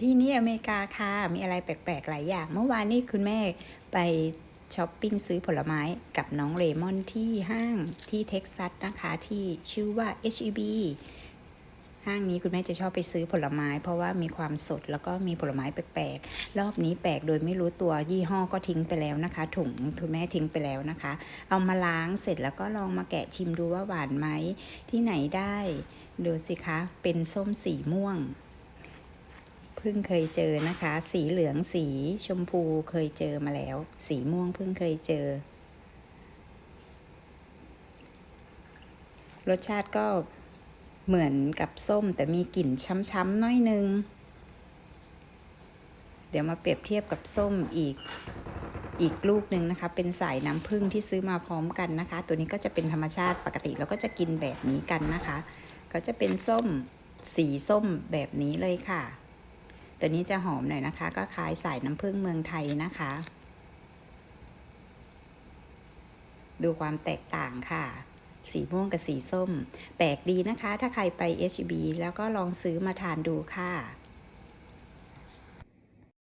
ที่นี่อเมริกาค่ะ มีอะไรแปลกๆ หลายอย่าง เมื่อวานนี้คุณแม่ไปช้อปปิ้งซื้อผลไม้กับน้องเลมอนที่ห้างที่เท็กซัสนะคะที่ชื่อว่า HEB ห้างนี้คุณแม่จะชอบไปซื้อผลไม้ เพราะว่ามีความสดแล้วก็มีผลไม้แปลกๆ รอบนี้แปลกโดยไม่รู้ตัวยี่ห้อก็ทิ้งไปแล้วนะคะ ถุงคุณแม่ทิ้งไปแล้วนะคะ เอามาล้างเสร็จแล้วก็ลองมาแกะชิมดูว่าหวานไหมที่ไหนได้ดูสิคะเป็นส้มสีม่วง พิ่งเคยเจอนะคะ สีเหลืองสีชมพูเคยเจอมาแล้ว สีม่วงเพิ่งเคยเจอ รสชาติก็เหมือนกับส้มแต่มีกลิ่นช้ำๆน้อยนึง เดี๋ยวมาเปรียบเทียบกับส้มอีกอีกลูกหนึ่งนะคะ เป็นสายน้ำผึ้งที่ซื้อมาพร้อมกันนะคะ ตัวนี้ก็จะเป็นธรรมชาติปกติเราก็จะกินแบบนี้กันนะคะ ก็จะเป็นส้มสีส้มแบบนี้เลยค่ะ ตัวนี้จะหอมหน่อยนะคะ ก็คล้ายสายน้ำผึ้งเมืองไทยนะคะ ดูความแตกต่างค่ะ สีม่วงกับสีส้ม แปลกดีนะคะ ถ้าใครไป HB แล้วก็ลองซื้อมาทานดูค่ะ